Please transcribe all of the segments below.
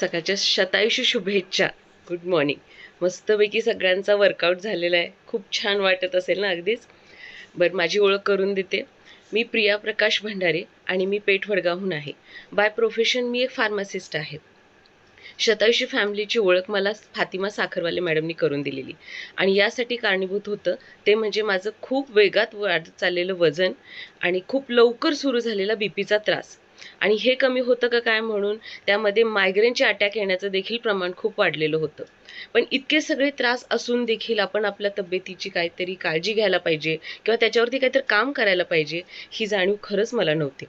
सकाळच्या शतायुषी शुभेच्छा. Good morning मस्तपैकी सगळ्यांचा वर्कआउट झालेला आहे. खूप छान वाटत असेल ना अगदीच? बरं माझी ओळख करून देते. मी प्रिया प्रकाश भंडारे आणि मी पेठ वडगावहून आहे. बाय प्रोफेशन मी एक फार्मासिस्ट आहे. शतायुषी फॅमिलीची ओळख मला फातिमा साखरवाले मॅडमनी करून दिलेली. आणि यासाठी कारणीभूत होतं ते म्हणजे माझं खूप वेगात वाढत चाललेलं वजन आणि खूप लवकर सुरू झालेला बी पीचा त्रास. आणि हे कमी होतं का काय म्हणून त्यामध्ये मायग्रेनचे अटॅक येण्याचं देखील प्रमाण खूप वाढलेलं होतं. पण इतके सगळे त्रास असून देखील आपण आपल्या तब्येतीची काहीतरी काळजी घ्यायला पाहिजे किंवा त्याच्यावरती काहीतरी काम करायला पाहिजे ही जाणीव खरंच मला नव्हती.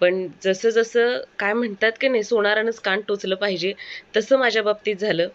पण जसं जसं काय म्हणतात की नाही सोनारानंच कान टोचलं पाहिजे तसं माझ्या बाबतीत झालं.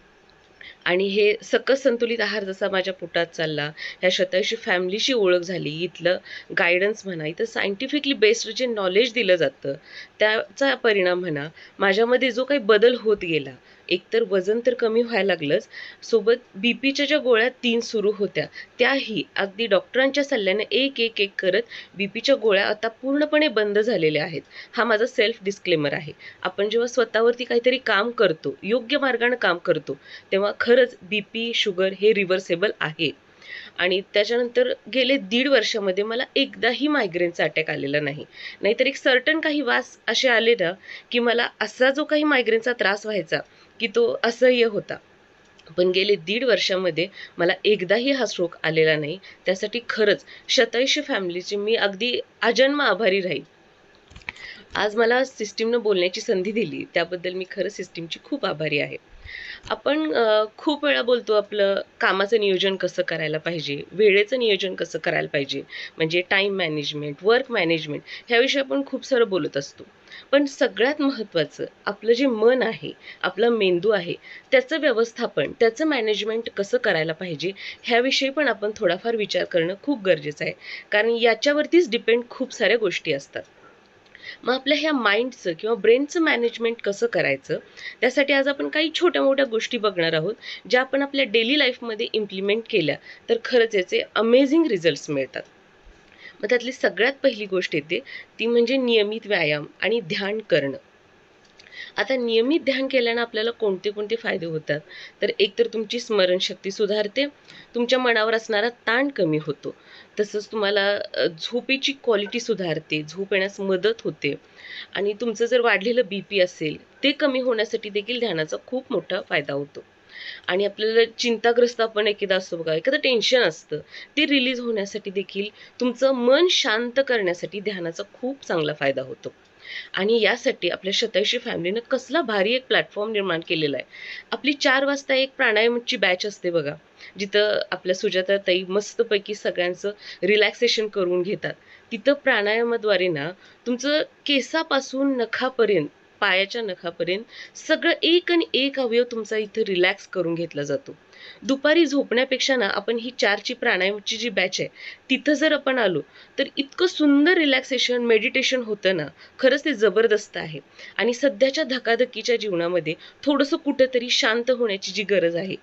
आणि हे सकस संतुलित आहार जसा माझ्या पोटात चालला ह्या शतायुषी फॅमिलीशी ओळख झाली इथलं गायडन्स म्हणा इथं सायंटिफिकली बेस्ड जे नॉलेज दिलं जातं त्याचा परिणाम म्हणा माझ्यामध्ये जो काही बदल होत गेला एकतर वजन तर कमी व्हायला लागलंच. सोबत बी पीच्या ज्या गोळ्या तीन सुरू होत्या त्याही अगदी डॉक्टरांच्या सल्ल्याने एक एक एक करत बी पीच्या गोळ्या आता पूर्णपणे बंद झालेल्या आहेत. हा माझा सेल्फ डिस्क्लेमर आहे. आपण जेव्हा स्वतःवरती काहीतरी काम करतो योग्य मार्गाने काम करतो तेव्हा खरंच बी पी शुगर हे रिव्हर्सेबल आहे. आणि त्याच्यानंतर गेले दीड वर्षामध्ये मला एकदाही मायग्रेनचा अटॅक आलेला नाही. नाहीतर एक सर्टन काही वास असे आले ना की मला असा जो काही मायग्रेनचा त्रास व्हायचा की तो असह्य होता. पण गेले दीड वर्षामध्ये मला एकदाही हा स्ट्रोक आलेला नाही. त्यासाठी खरंच शतैश फॅमिलीची मी अगदी अजन्म आभारी राहील. आज मला सिस्टीमनं बोलण्याची संधी दिली त्याबद्दल मी खरं सिस्टीमची खूप आभारी आहे. आपण खूप वेळा बोलतो आपलं कामाचं नियोजन कसं करायला पाहिजे वेळेचं नियोजन कसं करायला पाहिजे म्हणजे टाईम मॅनेजमेंट वर्क मॅनेजमेंट ह्याविषयी आपण खूप सारं बोलत असतो. पण सगळ्यात महत्त्वाचं आपलं जे मन आहे आपला मेंदू आहे त्याचं व्यवस्थापन त्याचं मॅनेजमेंट कसं करायला पाहिजे ह्याविषयी पण आपण थोडाफार विचार करणं खूप गरजेचं आहे. कारण याच्यावरतीच डिपेंड खूप साऱ्या गोष्टी असतात. मग आपल्या ह्या माइंडचं किंवा ब्रेनचं मॅनेजमेंट कसं करायचं? त्यासाठी आज आपण काही छोट्या मोठ्या गोष्टी बघणार आहोत ज्या आपण आपल्या डेली लाईफमध्ये इम्प्लिमेंट केल्या तर खरंच याचे अमेझिंग रिझल्ट्स मिळतात. मग त्यातली सगळ्यात पहिली गोष्ट येते ती म्हणजे नियमित व्यायाम आणि ध्यान करणं. आता नियमित ध्यान केल्यानं आपल्याला कोणते कोणते फायदे होतात? तर एक तर तुमची स्मरणशक्ती सुधारते तुमच्या मनावर असणारा ताण कमी होतो. तसंच तुम्हाला झोपेची क्वालिटी सुधारते झोप येण्यास मदत होते. आणि तुमचं जर वाढलेलं बी पी असेल ते कमी होण्यासाठी देखील ध्यानाचा खूप मोठा फायदा होतो. आणि आपल्याला चिंताग्रस्त आपण एखादा असतो बघा एखादं टेन्शन असतं ते रिलीज होण्यासाठी देखील तुमचं मन शांत करण्यासाठी ध्यानाचा खूप चांगला फायदा होतो. आणि यासाठी आपल्या शतायशी फॅमिलीनं कसला भारी एक प्लॅटफॉर्म निर्माण केलेला आहे. आपली चार वाजता एक प्राणायामची बॅच असते बघा. जिथं आपल्या सुजाता ताई मस्तपैकी सगळ्यांचं रिलॅक्सेशन करून घेतात. तिथं प्राणायामाद्वारे ना तुमचं केसापासून नखापर्यंत पायाच्या नखापर्यंत सगळं एक आणि एक अवयव तुमचा इथं रिलॅक्स करून घेतला जातो. दुपारी झोपण्यापेक्षा ना आपण ही चारची प्राणायामची जी बॅच आहे तिथं जर आपण आलो तर इतकं सुंदर रिलॅक्सेशन मेडिटेशन होतं ना खरंच ते जबरदस्त आहे. आणि सध्याच्या धकाधकीच्या जीवनामध्ये थोडंसं कुठंतरी शांत होण्याची जी गरज आहे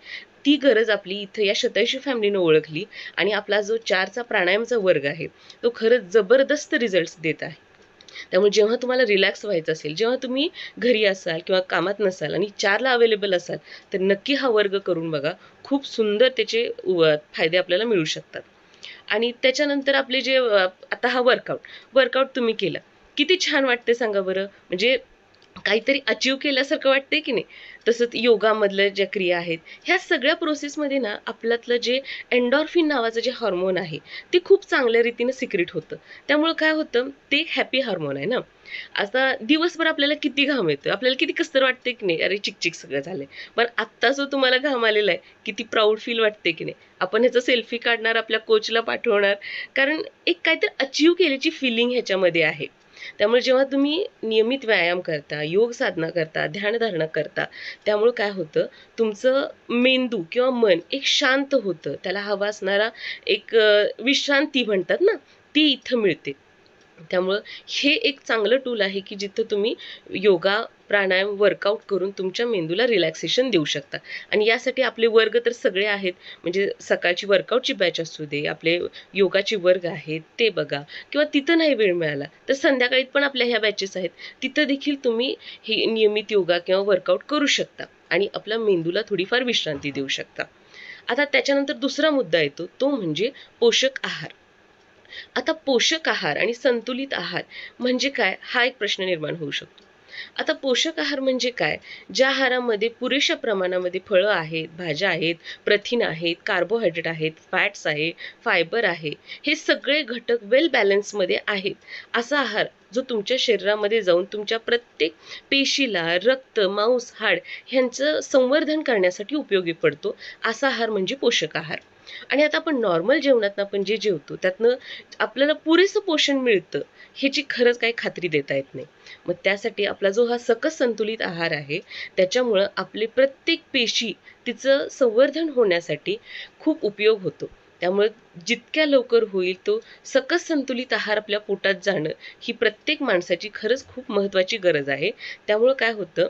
ती गरज आपली इथं या शतैशी फॅमिलीनं ओळखली आणि आपला जो चारचा प्राणायामचा वर्ग आहे तो खरंच जबरदस्त रिझल्ट्स देत आहे. त्यामुळे जेव्हा तुम्हाला रिलॅक्स व्हायचं असेल जेव्हा तुम्ही घरी असाल किंवा कामात नसाल आणि चारला अवेलेबल असाल तर नक्की हा वर्ग करून बघा. खूप सुंदर त्याचे फायदे आपल्याला मिळू शकतात. आणि त्याच्यानंतर आपले जे आता हा वर्कआउट वर्कआउट तुम्ही केला. किती छान वाटते सांगा बरं. म्हणजे काहीतरी अचीव केल्यासारखं वाटते की नाही? तसंच योगामधल्या ज्या क्रिया आहेत ह्या सगळ्या प्रोसेसमध्ये ना आपल्यातलं जे एन्डॉर्फिन नावाचं जे हार्मोन आहे ते खूप चांगल्या रीतीनं सिक्रेट होतं. त्यामुळं काय होतं ते हॅपी हार्मोन आहे ना. आता दिवसभर आपल्याला किती घाम येतो आपल्याला किती कसतर वाटते की नाही? अरे चिकचिक सगळं झालंय. पण आत्ता जो तुम्हाला घाम आलेला आहे किती प्राऊड फील वाटते की नाही? आपण ह्याचं सेल्फी काढणार आपल्या कोचला पाठवणार. कारण एक काहीतरी अचीव केल्याची फिलिंग ह्याच्यामध्ये आहे. त्यामुळे जेव्हा तुम्ही नियमित व्यायाम करता योग साधना करता ध्यानधारणा करता त्यामुळे काय होतं? तुमचं मेंदू किंवा मन एक शांत होतं. त्याला हवा असणारा एक विश्रांती म्हणतात ना ती इथं मिळते. त्यामुळं हे एक चांगलं टूल आहे की जिथं तुम्ही योगा प्राणायाम वर्कआउट करून तुमच्या मेंदूला रिलॅक्सेशन देऊ शकता. आणि यासाठी आपले वर्ग तर सगळे आहेत. म्हणजे सकाळची वर्कआउटची बॅच असू दे आपले योगाचे वर्ग आहेत ते बघा. किंवा तिथं नाही वेळ मिळाला तर संध्याकाळी पण आपल्या ह्या बॅचेस आहेत. तिथं देखील तुम्ही हे नियमित योगा किंवा वर्कआउट करू शकता. आणि आपल्या मेंदूला थोडीफार विश्रांती देऊ शकता. आता त्याच्यानंतर दुसरा मुद्दा येतो तो म्हणजे पोषक आहार. आता पोषक आहार आणि संतुलित आहार म्हणजे काय? हा एक प्रश्न निर्माण होऊ शकतो. आता पोषक आहार म्हणजे काय? ज्या आहारामध्ये पुरेशा प्रमाणामध्ये फळं आहेत भाज्या आहेत प्रथिन आहेत कार्बोहायड्रेट आहेत फॅट्स आहे फायबर आहे हे सगळे घटक वेल बॅलन्समध्ये आहेत. असा आहार जो तुमच्या शरीरामध्ये जाऊन तुमच्या प्रत्येक पेशीला रक्त मांस हाड ह्यांचं संवर्धन करण्यासाठी उपयोगी पडतो असा आहार म्हणजे पोषक आहार. आणि आता आपण नॉर्मल जेवणातनं आपण जे जेवतो त्यातनं आपल्याला पुरेसं पोषण मिळतं ह्याची खरंच काही खात्री देता येत नाही. मग त्यासाठी आपला जो हा सकस संतुलित आहार आहे त्याच्यामुळं आपले प्रत्येक पेशी तिचं संवर्धन होण्यासाठी खूप उपयोग होतो. त्यामुळे जितक्या लवकर होईल तो सकस संतुलित आहार आपल्या पोटात जाणं ही प्रत्येक माणसाची खरंच खूप महत्त्वाची गरज आहे. त्यामुळं काय होतं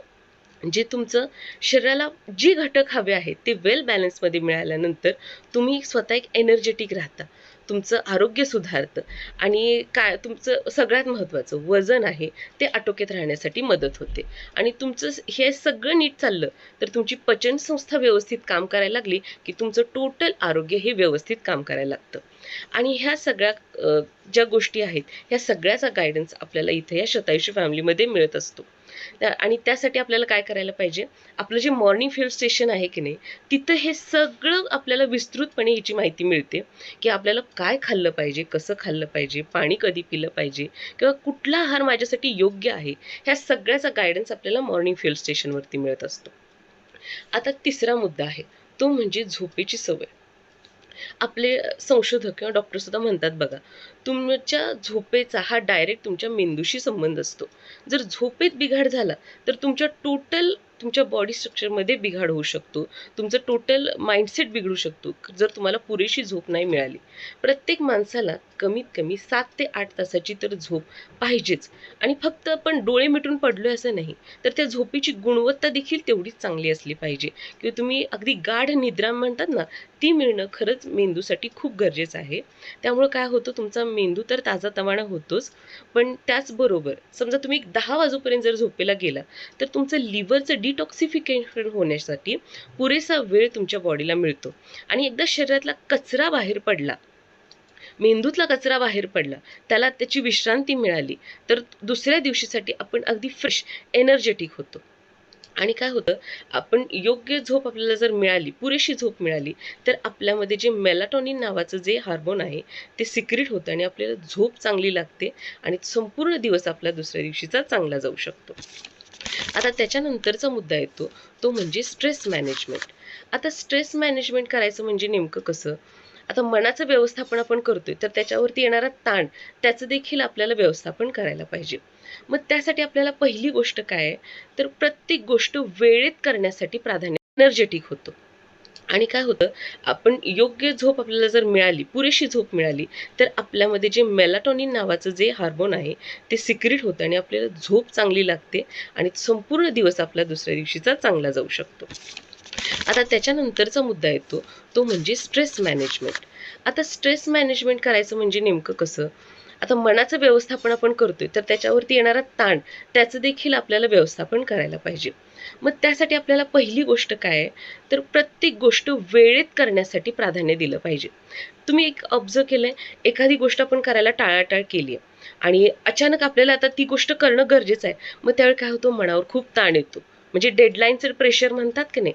जे तुमचं शरीराला जी घटक हवे आहेत ते वेल बॅलन्समध्ये मिळाल्यानंतर तुम्ही स्वतः एक एनर्जेटिक राहता तुमचं आरोग्य सुधारतं आणि काय तुमचं सगळ्यात महत्त्वाचं वजन आहे ते आटोक्यात राहण्यासाठी मदत होते. आणि तुमचं हे सगळं नीट चाललं तर तुमची पचनसंस्था व्यवस्थित काम करायला लागली की तुमचं टोटल आरोग्य हे व्यवस्थित काम करायला लागतं. आणि ह्या सगळ्या ज्या गोष्टी आहेत ह्या सगळ्याचा गायडन्स आपल्याला इथे या शतायुषी फॅमिलीमध्ये मिळत असतो. आणि त्यासाठी आपल्याला काय करायला पाहिजे? आपलं जे मॉर्निंग फील्ड स्टेशन आहे की नाही तिथं हे सगळं आपल्याला विस्तृतपणे याची माहिती मिळते की आपल्याला काय खाल्लं पाहिजे कसं खाल्लं पाहिजे पाणी कधी पिलं पाहिजे किंवा कुठला आहार माझ्यासाठी योग्य आहे ह्या सगळ्याचा गायडन्स आपल्याला मॉर्निंग फील्ड स्टेशनवरती मिळत असतो. आता तिसरा मुद्दा आहे तो म्हणजे झोपेची सवय. आपले संशोधक किंवा डॉक्टर सुद्धा म्हणतात बघा. तुमच्या झोपेचा हा डायरेक्ट तुमच्या मेंदूशी संबंध असतो. जर झोपेत बिघाड झाला तर तुमच्या टोटल तुमच्या बॉडी स्ट्रक्चरमध्ये बिघाड होऊ शकतो. तुमचं टोटल माइंडसेट बिघडू शकतो जर तुम्हाला पुरेशी झोप नाही मिळाली. प्रत्येक माणसाला कमीत कमी सात ते आठ तासाची तर झोप पाहिजेच. आणि फक्त आपण डोळे मिटून पडलोय असं नाही तर त्या झोपेची गुणवत्ता देखील तेवढीच चांगली असली पाहिजे. किंवा तुम्ही अगदी गाढ निद्रा म्हणतात ना ती मिळणं खरंच मेंदूसाठी खूप गरजेचं आहे. त्यामुळं काय होतं तुमचा मेंदू तर ताजातवाणं होतोच पण त्याचबरोबर समजा तुम्ही दहा वाजूपर्यंत जर झोपेला गेला तर तुमचं लिव्हरचं डिटॉक्सिफिकेशन होण्यासाठी पुरेसा वेळ तुमच्या बॉडीला मिळतो. आणि एकदा शरीरातला कचरा बाहेर पडला मेंदूतला कचरा बाहेर पडला त्याला त्याची विश्रांती मिळाली तर दुसऱ्या दिवशीसाठी आपण अगदी फ्रेश एनर्जेटिक होतो. आणि काय होतं आपण योग्य झोप आपल्याला जर मिळाली पुरेशी झोप मिळाली तर आपल्यामध्ये जे मेलाटॉनिन नावाचं जे हार्मोन आहे ते सिक्रेट होतं आणि आपल्याला झोप चांगली लागते आणि संपूर्ण दिवस आपला दुसऱ्या दिवशीचा चांगला जाऊ शकतो. आता त्याच्यानंतरचा मुद्दा येतो तो म्हणजे स्ट्रेस मॅनेजमेंट आता स्ट्रेस मॅनेजमेंट करायचं म्हणजे नेमकं कसं? आता मनाचं व्यवस्थापन आपण करतोय तर त्याच्यावरती येणारा ताण त्याचं देखील आपल्याला व्यवस्थापन करायला पाहिजे. मग त्यासाठी आपल्याला पहिली गोष्ट काय आहे? तर प्रत्येक गोष्ट वेळेत करण्यासाठी प्राधान्य एनर्जेटिक होतो. आणि काय होतं? आपण योग्य झोप आपल्याला जर मिळाली पुरेशी झोप मिळाली तर आपल्यामध्ये जे मेलाटॉनिन नावाचं जे हार्मोन आहे ते सिक्रेट होतं आणि आपल्याला झोप चांगली लागते आणि संपूर्ण दिवस आपला दुसऱ्या दिवशीचा चांगला जाऊ शकतो. आता त्याच्यानंतरचा मुद्दा येतो तो म्हणजे स्ट्रेस मॅनेजमेंट आता स्ट्रेस मॅनेजमेंट करायचं म्हणजे नेमकं कसं? आता मनाचं व्यवस्थापन आपण करतोय तर त्याच्यावरती येणारा ताण त्याचं देखील आपल्याला व्यवस्थापन करायला पाहिजे. मग त्यासाठी आपल्याला पहिली गोष्ट काय? आहे तर प्रत्येक गोष्ट वेळेत करण्यासाठी प्राधान्य दिलं पाहिजे. तुम्ही एक ऑब्झर्व केलंय एखादी गोष्ट आपण करायला टाळाटाळ केली आहे आणि अचानक आपल्याला आता ती गोष्ट करणं गरजेचं आहे. मग त्यावेळी काय होतं? मनावर खूप ताण येतो. म्हणजे डेडलाईनचं प्रेशर म्हणतात की नाही?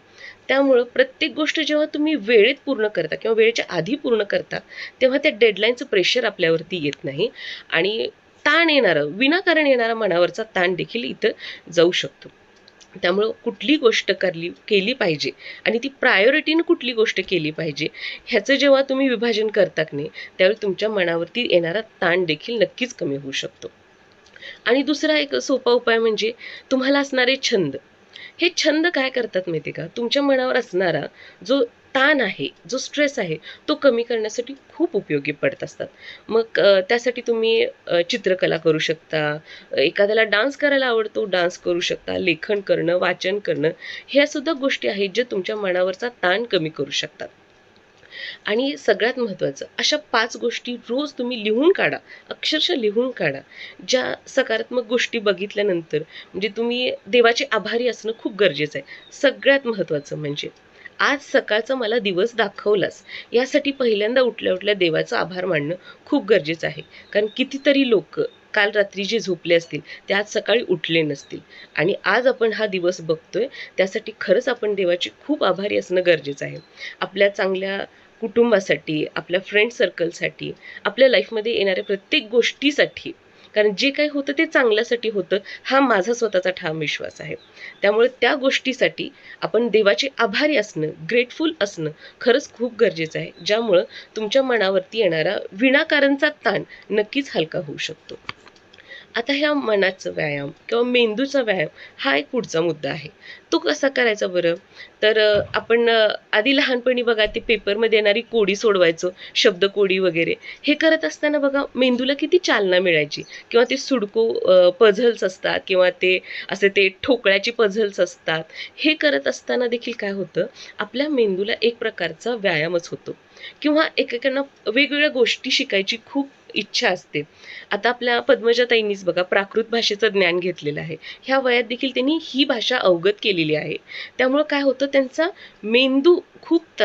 त्यामुळं प्रत्येक गोष्ट जेव्हा तुम्ही वेळेत पूर्ण करता किंवा वेळेच्या आधी पूर्ण करता तेव्हा त्या डेडलाईनचं प्रेशर आपल्यावरती येत नाही आणि ताण येणारं विनाकारण येणारा मनावरचा ताण देखील इथं जाऊ शकतो. त्यामुळं कुठली गोष्ट करली केली पाहिजे आणि ती प्रायोरिटीनं कुठली गोष्ट केली पाहिजे ह्याचं जेव्हा तुम्ही विभाजन करता की नाही त्यावेळी तुमच्या मनावरती येणारा ताण देखील नक्कीच कमी होऊ शकतो. आणि दुसरा एक सोपा उपाय म्हणजे तुम्हाला असणारे छंद. हे छंद काय करतात माहिती का? तुमच्या मनावर असणारा जो ताण आहे जो स्ट्रेस आहे तो कमी करण्यासाठी खूप उपयोगी पडत असतात. मग त्यासाठी तुम्ही चित्रकला करू शकता एखाद्याला डान्स करायला आवडतो डान्स करू शकता लेखन करणं वाचन करणं ह्या सुद्धा गोष्टी आहेत ज्या तुमच्या मनावरचा ताण कमी करू शकतात. आणि सगळ्यात महत्त्वाचं अशा पाच गोष्टी रोज तुम्ही लिहून काढा अक्षरशः लिहून काढा. ज्या सकारात्मक गोष्टी बघितल्यानंतर म्हणजे तुम्ही देवाचे आभारी असणं खूप गरजेचं आहे. सगळ्यात महत्त्वाचं म्हणजे आज सकाळचा मला दिवस दाखवलास यासाठी पहिल्यांदा उठल्या उठल्या देवाचा आभार मानणं खूप गरजेचं आहे. कारण कितीतरी लोक काल रात्री जे झोपले असतील ते आज सकाळी उठले नसतील. आणि आज आपण हा दिवस बघतोय त्यासाठी खरंच आपण देवाची खूप आभारी असणं गरजेचं आहे. आपल्या चांगल्या कुटुंबासाठी आपल्या फ्रेंड सर्कलसाठी आपल्या लाईफमध्ये येणाऱ्या प्रत्येक गोष्टीसाठी. कारण जे काही होतं ते चांगल्यासाठी होतं हा माझा स्वतःचा ठाम विश्वास आहे. त्यामुळे त्या गोष्टीसाठी आपण देवाचे आभारी असणं ग्रेटफुल असणं खरंच खूप गरजेचं आहे. ज्यामुळं तुमच्या मनावरती येणारा विनाकारणचा ताण नक्कीच हलका होऊ शकतो. आता ह्या मनाचं व्यायाम किंवा मेंदूचा व्यायाम हा एक पुढचा मुद्दा आहे. तो कसा करायचा बरं? तर आपण आधी लहानपणी बघा ते पेपरमध्ये येणारी कोडी सोडवायचो शब्दकोडी वगैरे. हे करत असताना बघा मेंदूला किती चालना मिळायची. किंवा ते सुडको पझल्स असतात किंवा ते असे ते ठोकळ्याचे पझल्स असतात. हे करत असताना देखील काय होतं? आपल्या मेंदूला एक प्रकारचा व्यायामच होतो. किंवा एकेकांना वेगवेगळ्या गोष्टी शिकायची खूप इच्छा असते. आता आपल्या पद्मजाताईंनीच बघा प्राकृत भाषेचं ज्ञान घेतलेलं आहे. ह्या वयात देखील त्यांनी ही भाषा अवगत केलेली आहे. त्यामुळं काय होतं त्यांचा मेंदू खूप त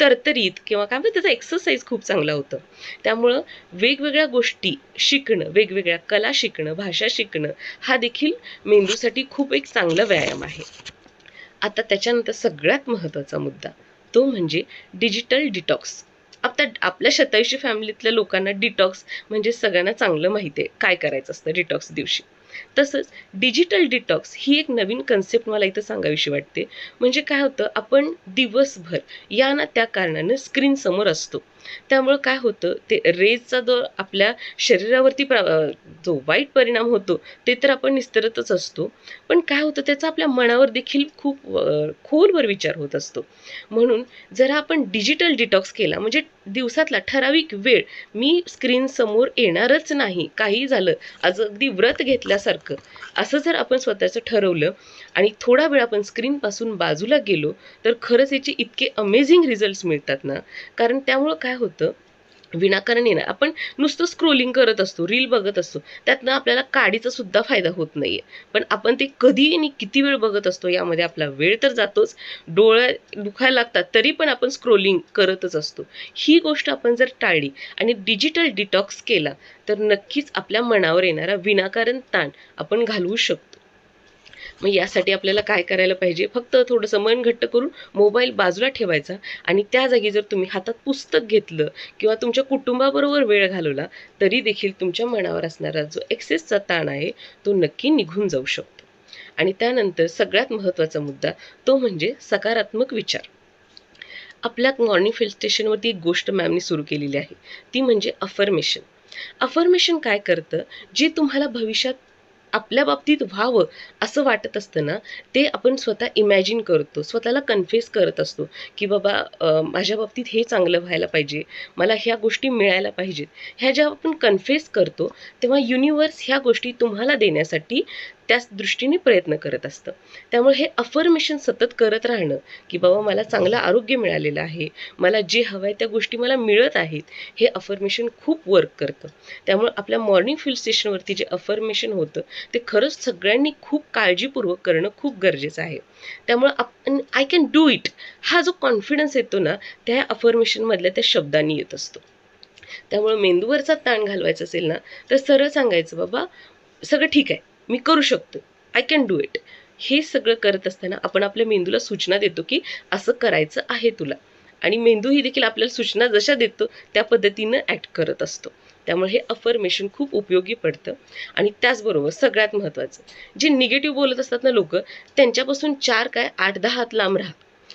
तरतरीत किंवा काय म्हणतात त्याचा एक्सरसाइज खूप चांगला होतं. त्यामुळं वेगवेगळ्या गोष्टी शिकणं वेगवेगळ्या कला शिकणं भाषा शिकणं हा देखील मेंदूसाठी खूप एक चांगला व्यायाम आहे. आता त्याच्यानंतर सगळ्यात महत्त्वाचा मुद्दा तो म्हणजे डिजिटल डिटॉक्स आता आपल्या शतायुषी फॅमिलीतल्या लोकांना डिटॉक्स म्हणजे सगळ्यांना चांगलं माहिती आहे. काय करायचं असतं डिटॉक्स दिवशी? तसंच डिजिटल डिटॉक्स ही एक नवीन कन्सेप्ट मला इथं सांगावीशी वाटते. म्हणजे काय होतं आपण दिवसभर या ना त्या कारणानं स्क्रीन समोर असतो. त्यामुळं काय होतं ते रेजचा जो आपल्या शरीरावरती प्र जो वाईट परिणाम होतो ते तर आपण निस्तरतच असतो. पण काय होतं त्याचा आपल्या मनावर देखील खूप खोलवर विचार होत असतो. म्हणून जर आपण डिजिटल डिटॉक्स केला म्हणजे दिवसातला ठराविक वेळ मी स्क्रीन समोर येणारच नाही काही झालं आज अगदी व्रत घेतल्यासारखं असं जर आपण स्वतःचं ठरवलं आणि थोडा वेळ आपण स्क्रीनपासून बाजूला गेलो तर खरंच याचे इतके अमेझिंग रिझल्ट्स मिळतात ना. कारण त्यामुळं काय होतं विनाकारण येणार. आपण नुसतं स्क्रोलिंग करत असतो रील बघत असतो त्यातनं आपल्याला काडीचा सुद्धा फायदा होत नाही आहे पण आपण ते कधी आणि किती वेळ बघत असतो यामध्ये आपला वेळ तर जातोच. डोळ्या दुखायला लागतात तरी पण आपण स्क्रोलिंग करतच असतो. ही गोष्ट आपण जर टाळली आणि डिजिटल डिटॉक्स केला तर नक्कीच आपल्या मनावर येणारा विनाकारण ताण आपण घालवू शकतो. मग यासाठी आपल्याला काय करायला पाहिजे? फक्त थोडंसं मन घट्ट करून मोबाईल बाजूला ठेवायचा आणि त्या जागी जर तुम्ही हातात पुस्तक घेतलं किंवा तुमच्या कुटुंबाबरोबर वेळ घालवला तरी देखील तुमच्या मनावर असणारा जो एक्सेसचा ताण आहे तो नक्की निघून जाऊ शकतो. आणि त्यानंतर सगळ्यात महत्त्वाचा मुद्दा तो म्हणजे सकारात्मक विचार. आपल्या मॉर्निंग फिल स्टेशनवरती एक गोष्ट मॅमनी सुरू केलेली आहे. ती म्हणजे अफर्मेशन अफर्मेशन काय करतं? जे तुम्हाला भविष्यात आपल्या बाबतीत व्हावं असं वाटत असतं ना ते आपण स्वतः इमॅजिन करतो स्वतःला कन्फेस करत असतो की बाबा माझ्या बाबतीत हे चांगलं व्हायला पाहिजे मला ह्या गोष्टी मिळायला पाहिजेत. ह्या जेव्हा आपण कन्फेस करतो तेव्हा युनिवर्स ह्या गोष्टी तुम्हाला देण्यासाठी त्याच दृष्टीने प्रयत्न करत असतं. त्यामुळे हे अफर्मेशन सतत करत राहणं की बाबा मला चांगलं आरोग्य मिळालेलं आहे मला जे हवं आहे त्या गोष्टी मला मिळत आहेत हे अफर्मेशन खूप वर्क करतं. त्यामुळे आपल्या मॉर्निंग फिल स्टेशनवरती जे अफर्मेशन होतं ते खरंच सगळ्यांनी खूप काळजीपूर्वक करणं खूप गरजेचं आहे. त्यामुळं आपण आय कॅन डू इट हा जो कॉन्फिडन्स येतो ना त्या अफर्मेशनमधल्या त्या शब्दांनी येत असतो. त्यामुळं मेंदूवरचा ताण घालवायचा असेल ना तर सरळ सांगायचं बाबा सगळं ठीक आहे. मी करू शकतो. आय कॅन डू इट हे सगळं करत असताना आपण आपल्या मेंदूला सूचना देतो की असं करायचं आहे तुला. आणि मेंदू ही देखील आपल्याला सूचना जशा देतो त्या पद्धतीनं ॲक्ट करत असतो. त्यामुळे हे अफर्मेशन खूप उपयोगी पडतं. आणि त्याचबरोबर सगळ्यात महत्त्वाचं जे निगेटिव्ह बोलत असतात ना लोक त्यांच्यापासून चार काय? आठ दहा हात लांब राहा.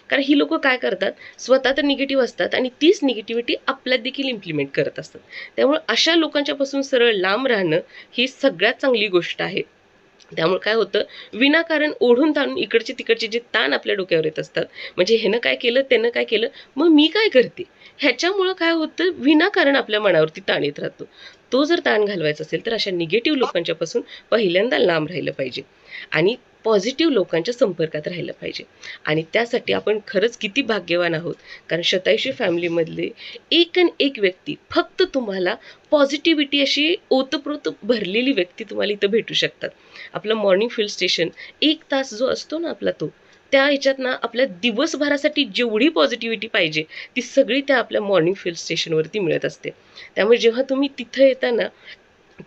कारण ही लोक काय करतात? स्वतः तर निगेटिव्ह असतात आणि तीच निगेटिव्हिटी आपल्यात देखील इम्प्लिमेंट करत असतात. त्यामुळे अशा लोकांच्यापासून सरळ लांब राहणं ही सगळ्यात चांगली गोष्ट आहे. त्यामुळे काय होतं विनाकारण ओढून ताणून इकडचे तिकडचे जे ताण आपल्या डोक्यावर येत असतात म्हणजे ह्यानं काय केलं त्यानं काय केलं मग मी काय करते? ह्याच्यामुळं काय होतं विनाकारण आपल्या मनावरती ताण येत राहतो. तो जर ताण घालवायचा असेल तर अशा निगेटिव्ह लोकांच्यापासून पहिल्यांदा लांब राहिलं पाहिजे. आणि पॉझिटिव्ह लोकांच्या संपर्कात राहिलं पाहिजे. आणि त्यासाठी आपण खरंच किती भाग्यवान आहोत. कारण शतायशी फॅमिलीमधले एक आणि एक व्यक्ती फक्त तुम्हाला पॉझिटिव्हिटी अशी ओतप्रोत भरलेली व्यक्ती तुम्हाला इथं भेटू शकतात. आपलं मॉर्निंग फिल स्टेशन एक तास जो असतो ना आपला तो त्या ह्याच्यात ना आपल्या दिवसभरासाठी जेवढी पॉझिटिव्हिटी पाहिजे ती सगळी त्या आपल्या मॉर्निंग फिल स्टेशनवरती मिळत असते. त्यामुळे जेव्हा तुम्ही तिथं येताना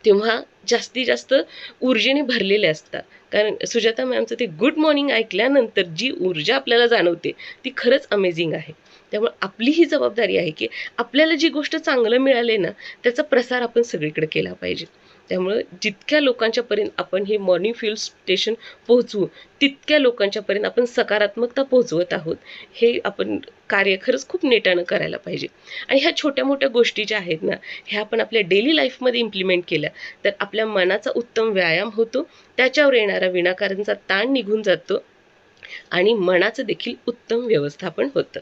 तेव्हा जास्तीत जास्त ऊर्जेने भरलेले असतात. कारण सुजाता मॅमचं ते गुड मॉर्निंग ऐकल्यानंतर जी ऊर्जा आपल्याला जाणवते ती खरंच अमेझिंग आहे. त्यामुळे आपली ही जबाबदारी आहे की आपल्याला जी गोष्ट चांगलं मिळाले ना त्याचा प्रसार आपण सगळीकडे केला पाहिजे. त्यामुळं जितक्या लोकांच्यापर्यंत आपण हे मॉर्निंग फ्युल स्टेशन पोहोचवू तितक्या लोकांच्यापर्यंत आपण सकारात्मकता पोहोचवत आहोत. हे आपण कार्य खरंच खूप नेटानं करायला पाहिजे. आणि ह्या छोट्या मोठ्या गोष्टी ज्या आहेत ना ह्या आपण आपल्या डेली लाईफमध्ये इम्प्लिमेंट केल्या तर आपल्या मनाचा उत्तम व्यायाम होतो त्याच्यावर येणारा विनाकारणचा ताण निघून जातो आणि मनाचं देखील उत्तम व्यवस्थापन होतं.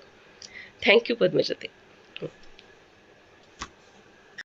Thank you ಪದ್ಮಜತೆ